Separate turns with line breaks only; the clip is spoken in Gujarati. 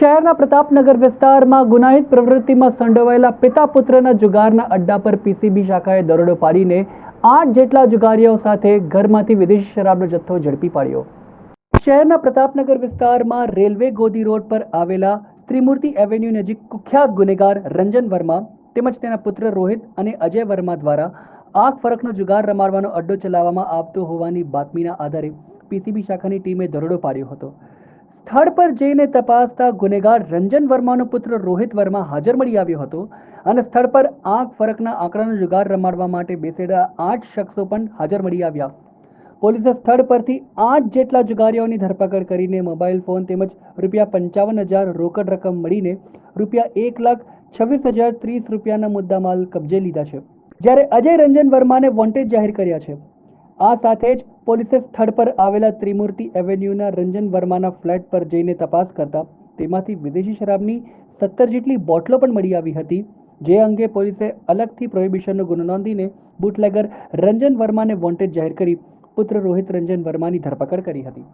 શહેરના પ્રતાપનગર વિસ્તારમાં ગુનાહિત પ્રવૃત્તિમાં સંડોવાયેલા પિતા પુત્રના જુગારના અડ્ડા પર પીસીબી શાખાએ દરોડો પાડીને આઠ જેટલા જુગારીઓ સાથે ઘરમાંથી વિદેશી શરાબનો જથ્થો ઝડપી પાડ્યો. શહેરના પ્રતાપનગર વિસ્તારમાં રેલવે ગોદી રોડ પર આવેલા ત્રિમૂર્તિ એવેન્યુ નજીક કુખ્યાત ગુનેગાર રંજન વર્મા તેમજ તેના પુત્ર રોહિત અને અજય વર્મા દ્વારા આંખ ફરકનો જુગાર રમાડવાનો અડ્ડો ચલાવવામાં આવતો હોવાની બાતમીના આધારે પીસીબી શાખાની ટીમે દરોડો પાડ્યો હતો. સ્થળ પર જઈને તપાસતા ગુનેગાર રંજન વર્માનો પુત્ર રોહિત વર્મા હાજર મળી આવ્યો હતો અને સ્થળ પર આંખ ફરકના આંકડાનો જુગાર રમાડવા માટે બેસેલા આઠ શખ્સો પણ હાજર મળી આવ્યા. પોલીસે સ્થળ પરથી આઠ જેટલા જુગારીઓની ધરપકડ કરીને મોબાઈલ ફોન તેમજ રૂપિયા પંચાવન હજાર રોકડ રકમ મળીને રૂપિયા એક લાખ છવ્વીસ હજાર ત્રીસ રૂપિયાના મુદ્દામાલ કબજે લીધા છે. જ્યારે અજય રંજન વર્માને વોન્ટેજ જાહેર કર્યા છે આ સાથે જ પોલીસે સ્થળ પર આવેલા ત્રિમૂર્તિ એવેન્યુના રંજન વર્માના ફ્લેટ પર જઈને તપાસ કરતા તેમાંથી વિદેશી શરાબની સત્તર જેટલી બોટલો પણ મળી આવી હતી, જે અંગે પોલીસે અલગથી પ્રોહિબિશનનો ગુનો નોંધીને બુટલેગર રંજન વર્માને વોન્ટેજ જાહેર કરી પુત્ર રોહિત રંજન વર્માની ધરપકડ કરી હતી.